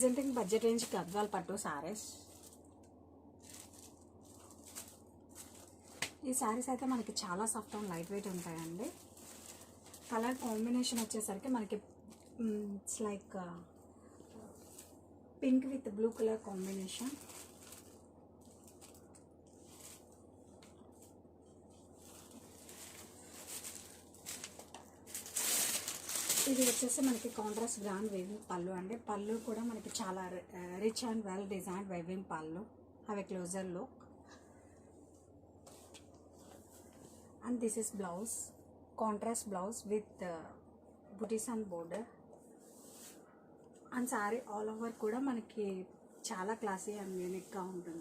Presenting budget range Gadwal పట్టు సారీస్. ఈ శారీస్ అయితే మనకి చాలా సాఫ్ట్ అండ్ లైట్ వెయిట్ ఉంటాయండి. కలర్ కాంబినేషన్ వచ్చేసరికి మనకి it's like pink with blue colour combination ఇది వచ్చేసి మనకి కాంట్రాస్ట్ గ్రాండ్ వేవింగ్ పళ్ళు అండి. పళ్ళు కూడా మనకి చాలా rich and well design weaving పళ్ళు. అవి closer look and this is blouse contrast blouse with buttis and border and sari all over కూడా మనకి చాలా క్లాసీ అండ్ యూనిక్గా ఉంటుంది.